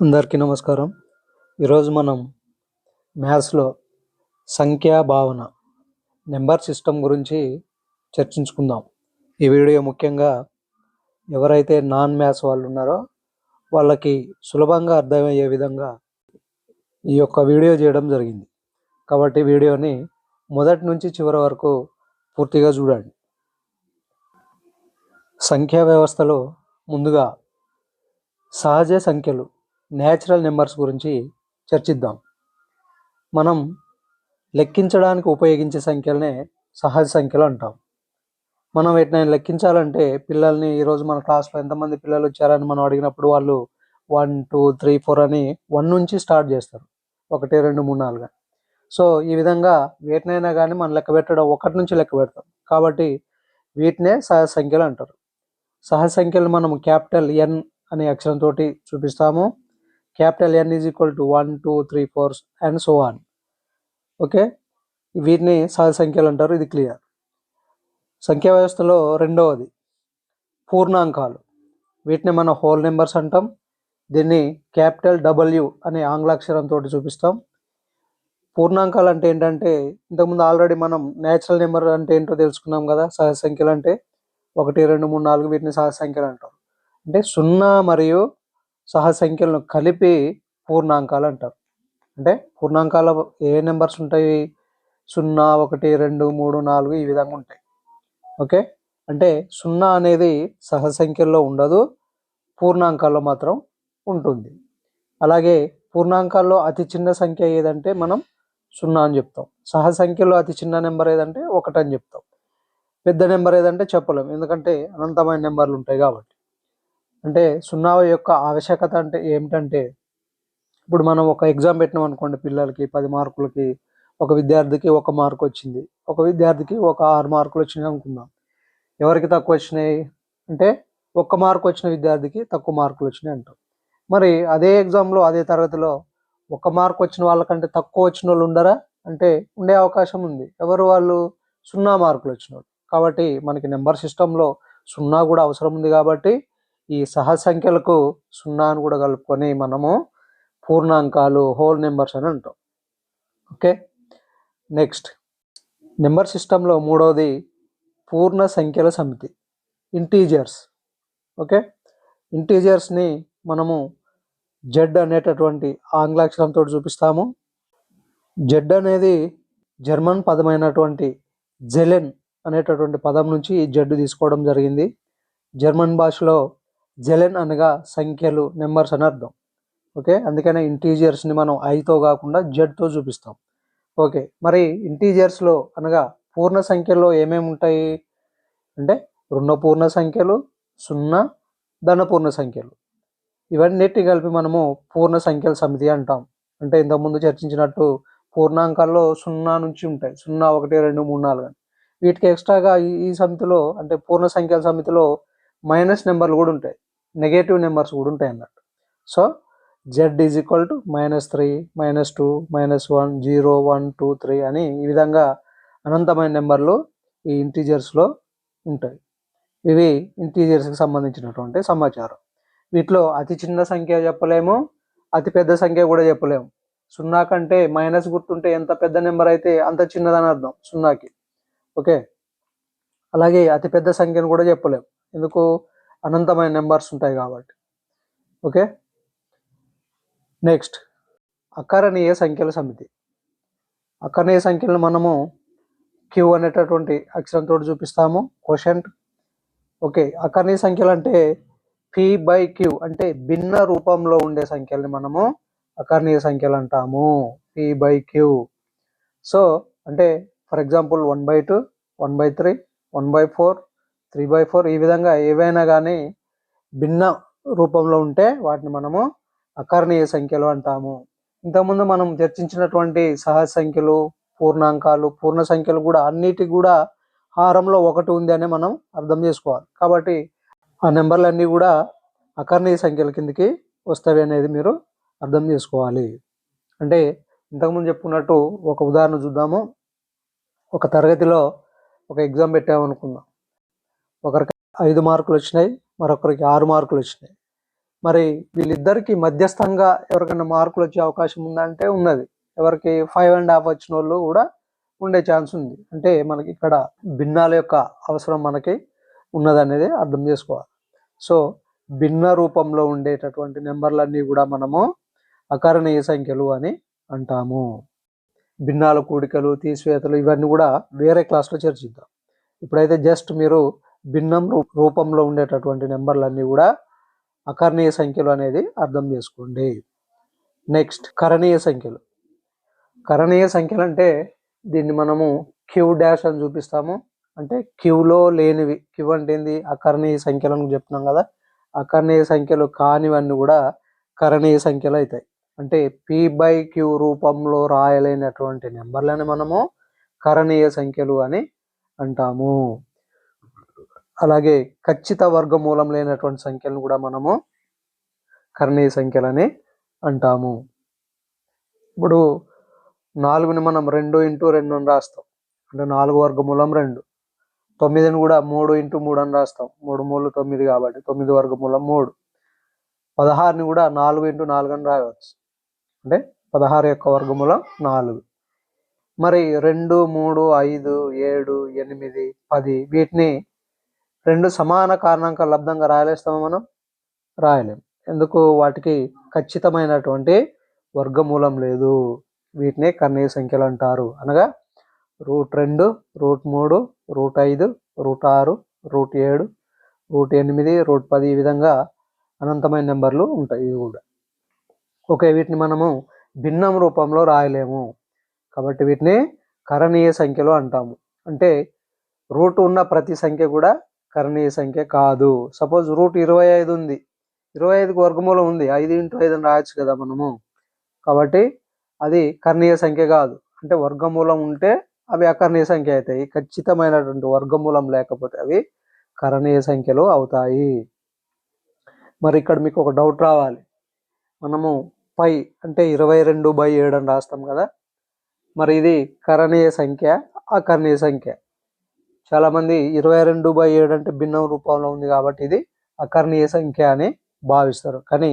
అందరికీ నమస్కారం. ఈరోజు మనం మ్యాథ్స్లో సంఖ్యా భావన నెంబర్ సిస్టమ్ గురించి చర్చించుకుందాం. ఈ వీడియో ముఖ్యంగా ఎవరైతే నాన్ మ్యాథ్స్ వాళ్ళు ఉన్నారో వాళ్ళకి సులభంగా అర్థమయ్యే విధంగా ఈ యొక్క వీడియో చేయడం జరిగింది. కాబట్టి వీడియోని మొదటి నుంచి చివరి వరకు పూర్తిగా చూడండి. సంఖ్యా వ్యవస్థలో ముందుగా సహజ సంఖ్యలు న్యాచురల్ నెంబర్స్ గురించి చర్చిద్దాం. మనం లెక్కించడానికి ఉపయోగించే సంఖ్యలనే సహజ సంఖ్యలు అంటాం. మనం వీటిని లెక్కించాలంటే పిల్లల్ని ఈరోజు మన క్లాస్లో ఎంతమంది పిల్లలు వచ్చారని మనం అడిగినప్పుడు వాళ్ళు వన్ టూ త్రీ ఫోర్ అని వన్ నుంచి స్టార్ట్ చేస్తారు. ఒకటి రెండు మూడు నాలుగు సో ఈ విధంగా వీటినైనా కానీ మనం లెక్క పెట్టడం ఒకటి నుంచి లెక్క పెడతాం. కాబట్టి వీటినే సహజ సంఖ్యలు అంటారు. సహజ సంఖ్యలు మనం క్యాపిటల్ ఎన్ అనే అక్షరంతో చూపిస్తాము. Capital N is equal to one two three four and so on. Okay? వీటిని సహజ సంఖ్యలు అంటారు ఇది క్లియర్. సంఖ్యా వ్యవస్థలో రెండవది పూర్ణాంకాలు. వీటిని మనం హోల్ నెంబర్స్ అంటాం. దీన్ని క్యాపిటల్ డబ్ల్యూ అనే ఆంగ్లాక్షరంతో చూపిస్తాం. పూర్ణాంకాలు అంటే ఏంటంటే ఇంతకుముందు ఆల్రెడీ మనం నేచురల్ నెంబర్ అంటే ఏంటో తెలుసుకున్నాం కదా సహజ సంఖ్యలు అంటే ఒకటి రెండు మూడు నాలుగు వీటిని సహజ సంఖ్యలు అంటాం. అంటే సున్నా మరియు సహ సంఖ్యలను కలిపి పూర్ణాంకాలు అంటారు అంటే పూర్ణాంకాల ఏ నెంబర్స్ ఉంటాయి? సున్నా ఒకటి రెండు మూడు నాలుగు ఈ విధంగా ఉంటాయి. ఓకే? అంటే సున్నా అనేది సహజ సంఖ్యల్లో ఉండదు పూర్ణాంకాల్లో మాత్రం ఉంటుంది. అలాగే పూర్ణాంకాల్లో అతి చిన్న సంఖ్య ఏదంటే మనం సున్నా అని చెప్తాం. సహ సంఖ్యలో అతి చిన్న నెంబర్ ఏదంటే ఒకటి అని చెప్తాం. పెద్ద నెంబర్ ఏదంటే చెప్పలేం. ఎందుకంటే అనంతమైన నెంబర్లు ఉంటాయి కాబట్టి. అంటే సున్నా యొక్క ఆవశ్యకత అంటే ఏమిటంటే ఇప్పుడు మనం ఒక ఎగ్జామ్ పెట్టినాం అనుకోండి పిల్లలకి పది మార్కులకి ఒక విద్యార్థికి ఒక మార్క్ వచ్చింది. ఒక విద్యార్థికి ఒక ఆరు మార్కులు వచ్చినాయి అనుకుందాం. ఎవరికి తక్కువ వచ్చినాయి? అంటే ఒక్క మార్క్ వచ్చిన విద్యార్థికి తక్కువ మార్కులు వచ్చినాయి అంటాం. మరి అదే ఎగ్జామ్లో అదే తరగతిలో ఒక మార్క్ వచ్చిన వాళ్ళకంటే తక్కువ వచ్చిన వాళ్ళు ఉండరా? అంటే ఉండే అవకాశం ఉంది. ఎవరు వాళ్ళు? సున్నా మార్కులు వచ్చిన వాళ్ళు. కాబట్టి మనకి నెంబర్ సిస్టంలో సున్నా కూడా అవసరం ఉంది కాబట్టి ఈ సహజ సంఖ్యలకు సున్నాను కూడా కలుపుకొని మనము పూర్ణాంకాలు హోల్ నెంబర్స్ అని అంటాం. ఓకే? నెక్స్ట్. నెంబర్ సిస్టంలో మూడవది పూర్ణ సంఖ్యల సమితి. ఇంటీజర్స్. ఓకే? ఇంటీజర్స్ని మనము జెడ్ అనేటటువంటి ఆంగ్లాక్షరంతో చూపిస్తాము. జెడ్ అనేది జర్మన్ పదమైనటువంటి జెలెన్ అనేటటువంటి పదం నుంచి ఈ జెడ్ తీసుకోవడం జరిగింది. జర్మన్ భాషలో జెలెన్ అనగా సంఖ్యలు నెంబర్స్ అని అర్థం. ఓకే? అందుకనే ఇంటీజియర్స్ని మనం ఐతో కాకుండా జెడ్తో చూపిస్తాం. ఓకే? మరి ఇంటీజియర్స్లో అనగా పూర్ణ సంఖ్యలో ఏమేమి ఉంటాయి? అంటే రుణ పూర్ణ సంఖ్యలు సున్నా ధనపూర్ణ సంఖ్యలు. ఇవన్నిటి కలిపి మనము పూర్ణ సంఖ్యల సమితి అంటాం. అంటే ఇంతకుముందు చర్చించినట్టు పూర్ణాంకాల్లో సున్నా నుంచి ఉంటాయి. సున్నా ఒకటి రెండు మూడు నాలుగు అని. వీటికి ఎక్స్ట్రాగా ఈ సమితిలో అంటే పూర్ణ సంఖ్యల సమితిలో మైనస్ నెంబర్లు కూడా ఉంటాయి. నెగటివ్ నెంబర్స్ కూడా ఉంటాయి అన్నట్టు. So Z is equal to minus three minus two minus one zero one two three అని ఈ విధంగా అనంతమైన నెంబర్లు ఈ ఇంటీజర్స్లో ఉంటాయి. ఇవి ఇంటీజర్స్కి సంబంధించినటువంటి సమాచారం. వీటిలో అతి చిన్న సంఖ్య చెప్పలేము అతి పెద్ద సంఖ్య కూడా చెప్పలేము. సున్నా కంటే మైనస్ గుర్తుంటే ఎంత పెద్ద నెంబర్ అయితే అంత చిన్నదని అర్థం సున్నాకి. ఓకే? అలాగే అతి పెద్ద సంఖ్యను కూడా చెప్పలేము. ఎందుకు? అనంతమైన నెంబర్స్ ఉంటాయి కాబట్టి. ఓకే? నెక్స్ట్. అకారణీయ సంఖ్యల సమితి. అకరణీయ సంఖ్యలను మనము క్యూ అనేటటువంటి అక్షరంతో చూపిస్తాము. Question okay. అకరణీయ సంఖ్యలు అంటే పి బై క్యూ అంటే భిన్న రూపంలో ఉండే సంఖ్యల్ని మనము అకర్ణీయ సంఖ్యలు అంటాము. పి బై క్యూ సో అంటే for example one by two one by three one by four three by four ఈ విధంగా ఏవైనా కానీ భిన్న రూపంలో ఉంటే వాటిని మనము అకర్ణీయ సంఖ్యలు అంటాము. ఇంతకుముందు మనం చర్చించినటువంటి సహజ సంఖ్యలు పూర్ణాంకాలు పూర్ణ సంఖ్యలు కూడా అన్నిటికి కూడా హారంలో ఒకటి ఉంది అని మనం అర్థం చేసుకోవాలి. కాబట్టి ఆ నెంబర్లన్నీ కూడా అకర్ణీయ సంఖ్యల కిందకి వస్తాయి అనేది మీరు అర్థం చేసుకోవాలి. అంటే ఇంతకుముందు చెప్పుకున్నట్టు ఒక ఉదాహరణ చూద్దాము. ఒక తరగతిలో ఒక ఎగ్జామ్ పెట్టామనుకుందాం. ఒకరికి ఐదు మార్కులు వచ్చినాయి మరొకరికి ఆరు మార్కులు వచ్చినాయి. మరి వీళ్ళిద్దరికి మధ్యస్థంగా ఎవరికైనా మార్కులు వచ్చే అవకాశం ఉందంటే ఉన్నది. ఎవరికి ఫైవ్ అండ్ హాఫ్ వచ్చిన వాళ్ళు కూడా ఉండే ఛాన్స్ ఉంది. అంటే మనకి ఇక్కడ భిన్నాల యొక్క అవసరం మనకి ఉన్నదనేది అర్థం చేసుకోవాలి. సో భిన్న రూపంలో ఉండేటటువంటి నెంబర్లన్నీ కూడా మనము అకారణీయ సంఖ్యలు అని అంటాము. భిన్నాల కూడికలు తీసివేతలు ఇవన్నీ కూడా వేరే క్లాస్లో చర్చిద్దాం. ఇప్పుడైతే జస్ట్ మీరు భిన్నం రూ- రూపంలో ఉండేటటువంటి నెంబర్లన్నీ కూడా అకర్ణీయ సంఖ్యలు అనేది అర్థం చేసుకోండి. నెక్స్ట్ కరణీయ సంఖ్యలు. కరణీయ సంఖ్యలు అంటే దీన్ని మనము క్యూ డాష్ అని చూపిస్తాము. అంటే క్యూలో లేనివి. క్యూ అంటే ఏంది? అకర్ణీయ సంఖ్యలను చెప్తున్నాం కదా. అకర్ణీయ సంఖ్యలు కానివన్నీ కూడా కరణీయ సంఖ్యలు అవుతాయి అంటే పి బై క్యూ రూపంలో రాయలేనటువంటి నెంబర్లని మనము కరణీయ సంఖ్యలు అని అంటాము. అలాగే ఖచ్చిత వర్గమూలం లేనటువంటి సంఖ్యలను కూడా మనము కర్ణీయ సంఖ్యలని అంటాము. ఇప్పుడు నాలుగుని మనం రెండు ఇంటూ రెండు అని రాస్తాం. అంటే నాలుగు వర్గమూలం రెండు. తొమ్మిదిని కూడా మూడు ఇంటూ మూడు అని రాస్తాం. మూడు మూడు తొమ్మిది కాబట్టి తొమ్మిది వర్గమూలం మూడు. పదహారుని కూడా నాలుగు ఇంటూ నాలుగు అని రాయవచ్చు. అంటే పదహారు యొక్క వర్గమూలం నాలుగు. మరి రెండు మూడు ఐదు ఏడు ఎనిమిది పది వీటిని రెండు సమాన కారణాంక లబ్ధంగా రాయలేస్తామా మనం? రాయలేం. ఎందుకు? వాటికి ఖచ్చితమైనటువంటి వర్గమూలం లేదు. వీటిని కర్ణీయ సంఖ్యలు అంటారు. అనగా రూట్ రెండు రూట్ మూడు రూట్ ఐదు రూట్ ఆరు రూట్ ఏడు రూట్ ఎనిమిది రూట్ పది ఈ విధంగా అనంతమైన నెంబర్లు ఉంటాయి. ఇవి కూడా. ఓకే వీటిని మనము భిన్నం రూపంలో రాయలేము. కాబట్టి వీటిని కరణీయ సంఖ్యలు అంటాము. అంటే రూట్ ఉన్న ప్రతి సంఖ్య కూడా కరణీయ సంఖ్య కాదు. సపోజ్ రూట్ ఇరవై ఐదు ఉంది. ఇరవై ఐదుకి వర్గమూలం ఉంది. ఐదు ఇంటూ ఐదు అని రాయొచ్చు కదా మనము. కాబట్టి అది కర్ణీయ సంఖ్య కాదు. అంటే వర్గమూలం ఉంటే అవి అకర్ణీయ సంఖ్య అవుతాయి. ఖచ్చితమైనటువంటి వర్గమూలం లేకపోతే అవి కరణీయ సంఖ్యలు అవుతాయి. మరి ఇక్కడ మీకు ఒక డౌట్ రావాలి. మనము పై అంటే ఇరవై రెండు బై ఏడు అని రాస్తాం కదా. మరి ఇది కరణీయ సంఖ్య అకర్ణీయ సంఖ్య. చాలామంది ఇరవై రెండు బై ఏడు అంటే భిన్నం రూపంలో ఉంది కాబట్టి ఇది అకర్ణీయ సంఖ్య అని భావిస్తారు. కానీ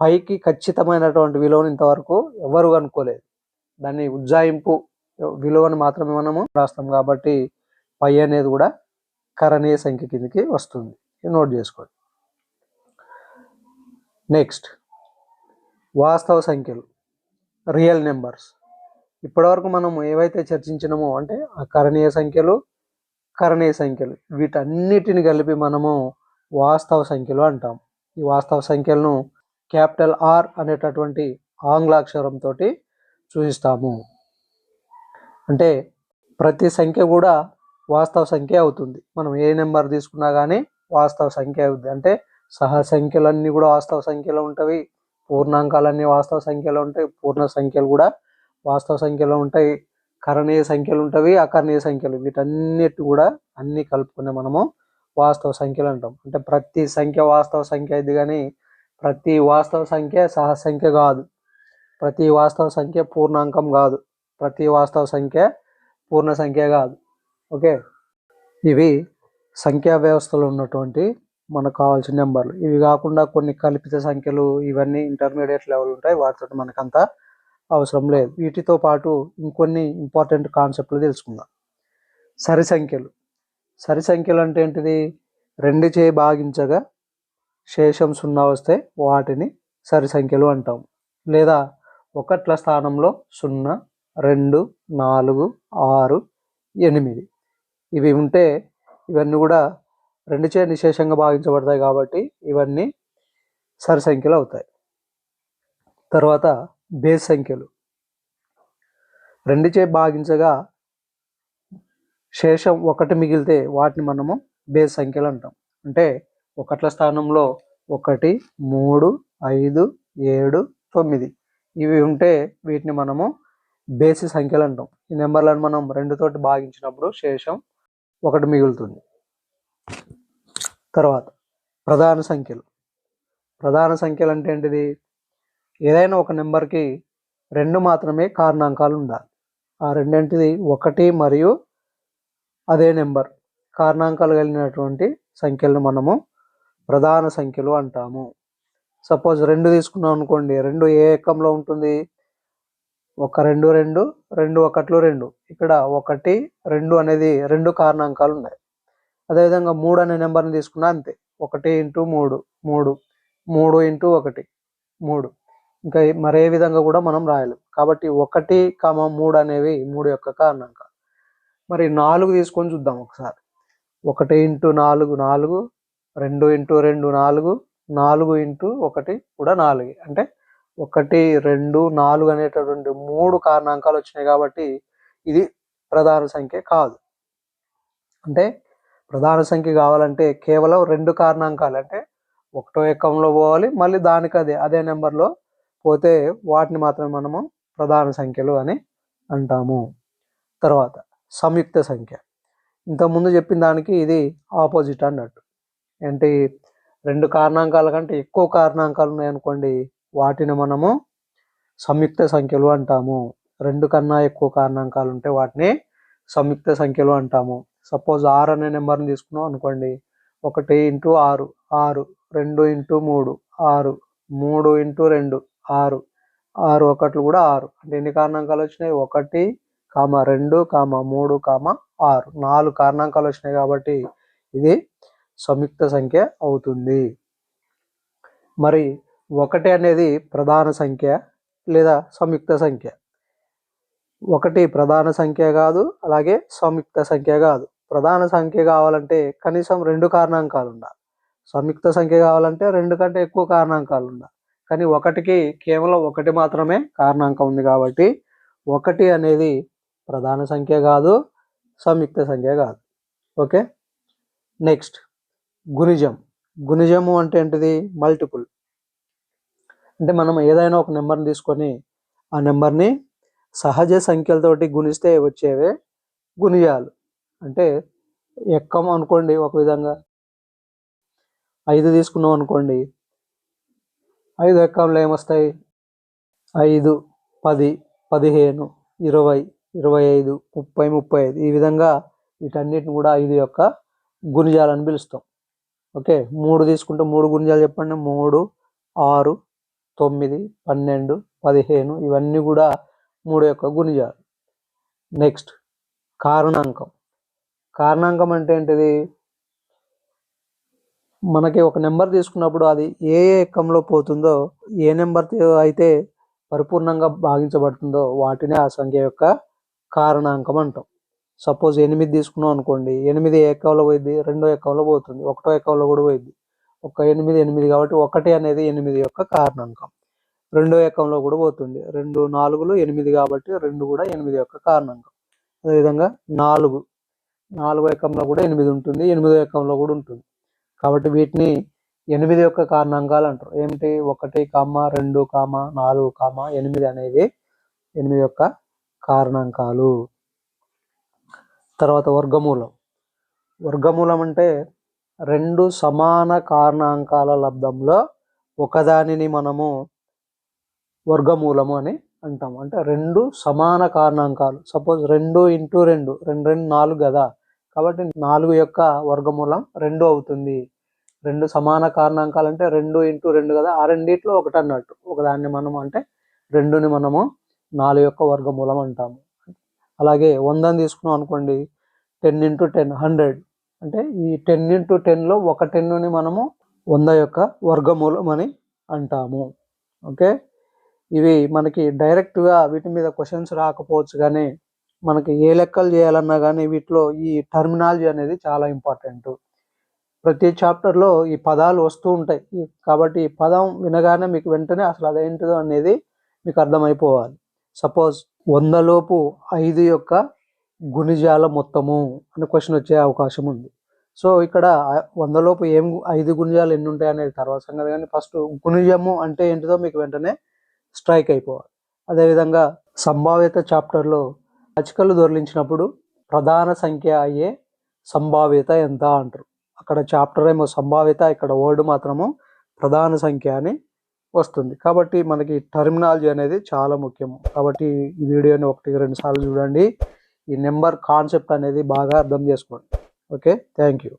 పైకి ఖచ్చితమైనటువంటి విలువను ఇంతవరకు ఎవరు కనుక్కోలేదు దాన్ని ఉజ్జాయింపు విలువను మాత్రమే మనము రాస్తాం కాబట్టి పై అనేది కూడా కరణీయ సంఖ్య కిందకి వస్తుంది. నోట్ చేసుకోండి. నెక్స్ట్ వాస్తవ సంఖ్యలు రియల్ నెంబర్స్. ఇప్పటివరకు మనం ఏవైతే చర్చించినామో అంటే అకరణీయ సంఖ్యలు కరణీయ సంఖ్యలు. వీటన్నిటిని కలిపి మనము వాస్తవ సంఖ్యలు అంటాం. ఈ వాస్తవ సంఖ్యలను క్యాపిటల్ ఆర్ అనేటటువంటి ఆంగ్లాక్షరంతో సూచిస్తాము. అంటే ప్రతి సంఖ్య కూడా వాస్తవ సంఖ్య అవుతుంది. మనం ఏ నెంబర్ తీసుకున్నా కానీ వాస్తవ సంఖ్య అవుతుంది అంటే సహ సంఖ్యలన్నీ కూడా వాస్తవ సంఖ్యలో ఉంటాయి పూర్ణాంకాలన్నీ వాస్తవ సంఖ్యలో ఉంటాయి. పూర్ణ సంఖ్యలు కూడా వాస్తవ సంఖ్యలో ఉంటాయి. కరణీయ సంఖ్యలు ఉంటాయి అకరణీయ సంఖ్యలు. వీటన్నిటి కూడా అన్ని కలుపుకునే మనము వాస్తవ సంఖ్యలు అంటాం. అంటే ప్రతి సంఖ్య వాస్తవ సంఖ్య అయింది కానీ ప్రతి వాస్తవ సంఖ్య సహ సంఖ్య కాదు. ప్రతి వాస్తవ సంఖ్య పూర్ణాంకం కాదు. ప్రతి వాస్తవ సంఖ్య పూర్ణ సంఖ్య కాదు. ఓకే? ఇవి సంఖ్యా వ్యవస్థలో ఉన్నటువంటి మనకు కావాల్సిన నెంబర్లు. ఇవి కాకుండా కొన్ని కల్పిత సంఖ్యలు ఇవన్నీ ఇంటర్మీడియట్ లెవెల్ ఉంటాయి. వాటితో మనకంతా అవసరం లేదు. వీటితో పాటు ఇంకొన్ని ఇంపార్టెంట్ కాన్సెప్ట్లు తెలుసుకుందాం. సరి సంఖ్యలు. సరి సంఖ్యలు అంటే ఏంటిది? రెండు చే భాగించగా శేషం సున్నా వస్తే వాటిని సరి సంఖ్యలు అంటాం. లేదా ఒకట్ల స్థానంలో సున్నా రెండు నాలుగు ఆరు ఎనిమిది. ఇవి ఉంటే ఇవన్నీ కూడా రెండు చే నిశేషంగా భావించబడతాయి కాబట్టి ఇవన్నీ సరి సంఖ్యలు అవుతాయి. తర్వాత బేస్ సంఖ్యలు. రెండు చే భాగించగా శేషం ఒకటి మిగిలితే వాటిని మనము బేస్ సంఖ్యలు అంటాం. అంటే ఒకట్ల స్థానంలో ఒకటి మూడు ఐదు ఏడు తొమ్మిది. ఇవి ఉంటే వీటిని మనము బేసి సంఖ్యలు అంటాం. ఈ నెంబర్లను మనం రెండుతోటి భాగించినప్పుడు శేషం ఒకటి మిగులుతుంది. తర్వాత ప్రధాన సంఖ్యలు. ప్రధాన సంఖ్యలు అంటే ఏంటిది? ఏదైనా ఒక నెంబర్కి రెండు మాత్రమే కారణాంకాలు ఉండాలి ఆ రెండింటిది ఒకటి మరియు అదే నెంబర్. కారణాంకాలు కలిగినటువంటి సంఖ్యలను మనము ప్రధాన సంఖ్యలు అంటాము. సపోజ్ రెండు తీసుకున్నాం అనుకోండి రెండు ఏ ఏకంలో ఉంటుంది? ఒక రెండు రెండు రెండు ఒకట్లు రెండు. ఇక్కడ ఒకటి రెండు అనేది రెండు కారణాంకాలు ఉన్నాయి అదేవిధంగా మూడు అనే నెంబర్ని తీసుకున్నా అంతే. ఒకటి ఇంటూ మూడు మూడు. మూడు ఇంటూ ఒకటి మూడు. ఇంకా మరే విధంగా కూడా మనం రాయలేం. కాబట్టి ఒకటి కామ మూడు అనేవి మూడు యొక్క కారణాంకాలు మరి నాలుగు తీసుకొని చూద్దాం ఒకసారి. ఒకటి ఇంటూ నాలుగు నాలుగు రెండు ఇంటూ రెండు నాలుగు నాలుగు ఇంటూ ఒకటి కూడా నాలుగు. అంటే ఒకటి రెండు నాలుగు అనేటటువంటి మూడు కారణాంకాలు వచ్చినాయి కాబట్టి ఇది ప్రధాన సంఖ్య కాదు. అంటే ప్రధాన సంఖ్య కావాలంటే కేవలం రెండు కారణాంకాలు. అంటే ఒకటో ఎక్కంలో పోవాలి మళ్ళీ దానికి అదే అదే నెంబర్లో పోతే వాటిని మాత్రమే మనము ప్రధాన సంఖ్యలు అని అంటాము. తర్వాత సంయుక్త సంఖ్య. ఇంతకుముందు చెప్పిన దానికి ఇది ఆపోజిట్ అన్నట్టు. ఏంటి? రెండు కారణాంకాల కంటే ఎక్కువ కారణాంకాలు ఉన్నాయనుకోండి వాటిని మనము సంయుక్త సంఖ్యలు అంటాము. రెండు కన్నా ఎక్కువ కారణాంకాలు ఉంటే వాటిని సంయుక్త సంఖ్యలు అంటాము. సపోజ్ ఆరు అనే నెంబర్ని తీసుకున్నాం అనుకోండి ఒకటి ఇంటూ ఆరు ఆరు రెండు ఇంటూ మూడు ఆరు మూడు ఇంటూ రెండు ఆరు. ఆరు ఒకట్లు కూడా ఆరు. అంటే ఎన్ని కారణాంకాలు వచ్చినాయి? ఒకటి కామ రెండు కామ మూడు కామ ఆరు. నాలుగు కారణాంకాలు వచ్చినాయి కాబట్టి ఇది సంయుక్త సంఖ్య అవుతుంది. మరి ఒకటి అనేది ప్రధాన సంఖ్య లేదా సంయుక్త సంఖ్య? ఒకటి ప్రధాన సంఖ్య కాదు అలాగే సంయుక్త సంఖ్య కాదు. ప్రధాన సంఖ్య కావాలంటే కనీసం రెండు కారణాంకాలు ఉండాలి. సంయుక్త సంఖ్య కావాలంటే రెండు కంటే ఎక్కువ కారణాంకాలు ఉండాలి. కానీ ఒకటికి కేవలం ఒకటి మాత్రమే కారణాంకం ఉంది కాబట్టి ఒకటి అనేది ప్రధాన సంఖ్య కాదు సంయుక్త సంఖ్య కాదు. ఓకే? నెక్స్ట్ గుణిజం. గుణిజము అంటే ఏంటిది? మల్టిపుల్. అంటే మనం ఏదైనా ఒక నెంబర్ని తీసుకొని ఆ నెంబర్ని సహజ సంఖ్యలతోటి గుణిస్తే వచ్చేవే గుణిజాలు. అంటే ఎక్కం అనుకోండి ఒక విధంగా. ఐదు తీసుకున్నాం అనుకోండి ఐదు అక్కంలో ఏమొస్తాయి? ఐదు పది పదిహేను ఇరవై ఇరవై ఐదు ముప్పై ముప్పై ఐదు. ఈ విధంగా వీటన్నిటిని కూడా ఐదు యొక్క గుణిజాలని పిలుస్తాం. ఓకే? మూడు తీసుకుంటే మూడు గుణిజాలు చెప్పండి. మూడు ఆరు తొమ్మిది పన్నెండు పదిహేను. ఇవన్నీ కూడా మూడు యొక్క గుణిజాలు. నెక్స్ట్ కారణాంకం. కారణాంకం అంటే ఏంటిది? మనకి ఒక నెంబర్ తీసుకున్నప్పుడు అది ఏ ఏ ఎక్కంలో పోతుందో ఏ నెంబర్ అయితే పరిపూర్ణంగా భాగించబడుతుందో వాటిని ఆ సంఖ్య యొక్క కారణాంకం అంటాం. సపోజ్ ఎనిమిది తీసుకున్నాం అనుకోండి ఎనిమిది ఏకంలో పోయింది రెండో ఏకంలో పోతుంది ఒకటో ఏకంలో కూడా పోయింది ఒక ఎనిమిది ఎనిమిది కాబట్టి ఒకటి అనేది ఎనిమిది యొక్క కారణాంకం. రెండో ఏకంలో కూడా పోతుంది రెండు నాలుగులు ఎనిమిది కాబట్టి రెండు కూడా ఎనిమిది యొక్క కారణాంకం. అదేవిధంగా నాలుగు నాలుగో ఏకంలో కూడా ఎనిమిది ఉంటుంది ఎనిమిదో ఏకంలో కూడా ఉంటుంది. కాబట్టి వీటిని ఎనిమిది యొక్క కారణాంకాలు అంటారు. ఏమిటి? ఒకటి కామ రెండు కామ నాలుగు కామ ఎనిమిది అనేవి ఎనిమిది యొక్క కారణాంకాలు. తర్వాత వర్గమూలం. వర్గమూలం అంటే రెండు సమాన కారణాంకాల లబ్ధంలో ఒకదానిని మనము వర్గమూలము అని అంటాం అంటే రెండు సమాన కారణాంకాలు. సపోజ్ రెండు ఇంటూ రెండు రెండు రెండు నాలుగు కదా. కాబట్టి నాలుగు యొక్క వర్గమూలం రెండు అవుతుంది. రెండు సమాన కారణాంకాలు అంటే రెండు ఇంటూ రెండు కదా? ఆ రెండిట్లో ఒకటి అన్నట్టు. ఒకదాన్ని మనం అంటే రెండుని మనము నాలుగు యొక్క వర్గమూలం అంటాము. అలాగే వందని తీసుకున్నాం అనుకోండి టెన్ ఇంటూ టెన్ హండ్రెడ్. అంటే ఈ టెన్ ఇంటూ టెన్లో ఒక టెన్నుని మనము వంద యొక్క వర్గమూలం అని అంటాము. ఓకే? ఇవి మనకి డైరెక్ట్గా వీటి మీద క్వశ్చన్స్ రాకపోవచ్చు కానీ మనకి ఏ లెక్కలు చేయాలన్నా కానీ వీటిలో ఈ టర్మినాలజీ అనేది చాలా ఇంపార్టెంట్ ప్రతి చాప్టర్లో ఈ పదాలు వస్తూ ఉంటాయి. కాబట్టి ఈ పదం వినగానే మీకు వెంటనే అసలు అదేంటిదో అనేది మీకు అర్థమైపోవాలి. సపోజ్ వందలోపు ఐదు యొక్క గుణిజాల మొత్తము అనే క్వశ్చన్ వచ్చే అవకాశం ఉంది. సో ఇక్కడ వందలోపు ఏం ఐదు గుణిజాలు ఎన్ని ఉంటాయి అనేది తర్వాత సంగతి. కానీ ఫస్ట్ గుణిజము అంటే ఏంటిదో మీకు వెంటనే స్ట్రైక్ అయిపోవాలి. అదేవిధంగా సంభావ్యత చాప్టర్లో పచ్చికలు దొరిలించినప్పుడు ప్రధాన సంఖ్య అయ్యే సంభావ్యత ఎంత అంటారు? అక్కడ చాప్టర్ ఏమో సంభావ్యత ఇక్కడ వర్డ్ మాత్రము ప్రధాన సంఖ్య అని వస్తుంది. కాబట్టి మనకి టర్మినాలజీ అనేది చాలా ముఖ్యం కాబట్టి ఈ వీడియోని ఒకటి రెండు సార్లు చూడండి. ఈ నెంబర్ కాన్సెప్ట్ అనేది బాగా అర్థం చేసుకోండి. Okay thank you